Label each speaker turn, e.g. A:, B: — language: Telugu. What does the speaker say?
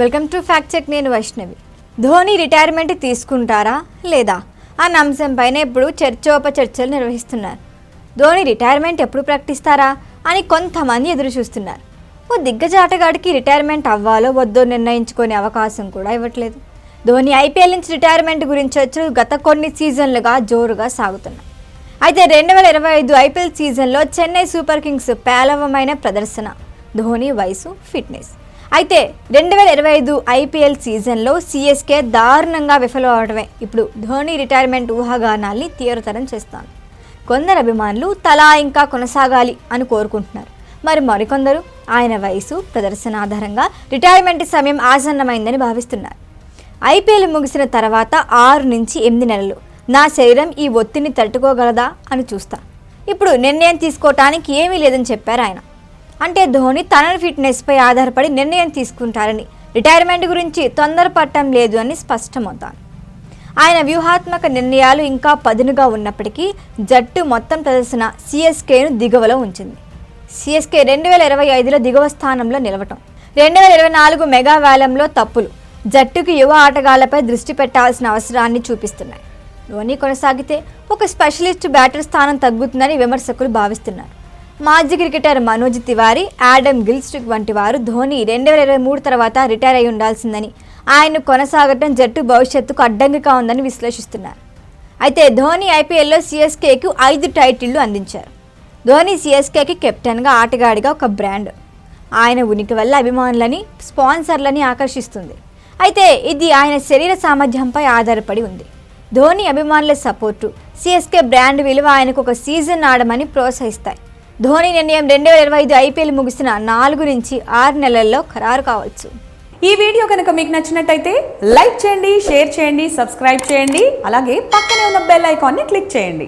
A: వెల్కమ్ టు ఫ్యాక్ట్ చెక్ నేను వైష్ణవి. ధోని రిటైర్మెంట్ తీసుకుంటారా లేదా అన్న అంశంపైన ఇప్పుడు చర్చోపచర్చలు నిర్వహిస్తున్నారు. ధోని రిటైర్మెంట్ ఎప్పుడు ప్రకటిస్తారా అని కొంతమంది ఎదురు చూస్తున్నారు. ఓ దిగ్గజ ఆటగాడికి రిటైర్మెంట్ అవ్వాలో వద్దో నిర్ణయించుకునే అవకాశం కూడా ఇవ్వట్లేదు. ధోని ఐపీఎల్ నుంచి రిటైర్మెంట్ గురించి చర్చలు గత కొన్ని సీజన్లుగా జోరుగా సాగుతున్నాయి. అయితే రెండు వేల ఇరవై ఐదు ఐపీఎల్ సీజన్లో చెన్నై సూపర్ కింగ్స్ పేలవమైన ప్రదర్శన. ధోని వయసు ఫిట్నెస్. అయితే రెండు వేల ఇరవై ఐదు ఐపీఎల్ సీజన్లో సిఎస్కే దారుణంగా విఫలం అవడమే ఇప్పుడు ధోని రిటైర్మెంట్ ఊహాగానాల్ని తీవ్రతరం చేస్తాను కొందరు అభిమానులు తలా ఇంకా కొనసాగాలి అని కోరుకుంటున్నారు. మరి మరికొందరు ఆయన వయసు ప్రదర్శన ఆధారంగా రిటైర్మెంట్ సమయం ఆసన్నమైందని భావిస్తున్నారు. ఐపీఎల్ ముగిసిన తర్వాత ఆరు నుంచి ఎనిమిది నెలలు నా శరీరం ఈ ఒత్తిడిని తట్టుకోగలదా అని చూస్తా ఇప్పుడు నిర్ణయం తీసుకోవటానికి ఏమీ లేదని చెప్పారు ఆయన. అంటే ధోని తన ఫిట్నెస్పై ఆధారపడి నిర్ణయం తీసుకుంటారని. రిటైర్మెంట్ గురించి తొందరపడటం లేదు అని స్పష్టమవుతాను ఆయన వ్యూహాత్మక నిర్ణయాలు ఇంకా పదునుగా ఉన్నప్పటికీ జట్టు మొత్తం ప్రదర్శన సిఎస్కేను దిగువలో ఉంచింది. సిఎస్కే రెండు వేల ఇరవై ఐదులో దిగువ స్థానంలో నిలవటం. రెండు వేల ఇరవై నాలుగు మెగా వ్యాలంలో తప్పులు. జట్టుకు యువ ఆటగాళ్ళపై దృష్టి పెట్టాల్సిన అవసరాన్ని చూపిస్తున్నాయి. ధోని కొనసాగితే ఒక స్పెషలిస్ట్ బ్యాటర్ స్థానం తగ్గుతుందని విమర్శకులు భావిస్తున్నారు. మాజీ క్రికెటర్ మనోజ్ తివారీ యాడమ్ గిల్స్ట్రిక్ వంటి వారు ధోని రెండు వేల ఇరవై మూడు తర్వాత రిటైర్ అయి ఉండాల్సిందని. ఆయన కొనసాగటం జట్టు భవిష్యత్తుకు అడ్డంకిగా ఉందని విశ్లేషిస్తున్నారు. అయితే ధోని ఐపీఎల్లో సిఎస్కేకు ఐదు టైటిళ్ళు అందించారు. ధోని సిఎస్కేకి కెప్టెన్గా ఆటగాడిగా ఒక బ్రాండ్. ఆయన ఉనికి వల్ల అభిమానులని స్పాన్సర్లని ఆకర్షిస్తుంది. అయితే ఇది ఆయన శరీర సామర్థ్యంపై ఆధారపడి ఉంది. ధోని అభిమానుల సపోర్టు సిఎస్కే బ్రాండ్ విలువ ఆయనకు ఒక సీజన్ ఆడమని ప్రోత్సహిస్తాయి. ధోని నిర్ణయం రెండు వేల ఇరవై ఐదు ఐపీఎల్ ముగిసిన నాలుగు నుంచి ఆరు నెలల్లో ఖరారు కావచ్చు.
B: ఈ వీడియో కనుక మీకు నచ్చినట్టయితే లైక్ చేయండి షేర్ చేయండి సబ్స్క్రైబ్ చేయండి అలాగే పక్కనే ఉన్న బెల్ ఐకాన్ని క్లిక్ చేయండి.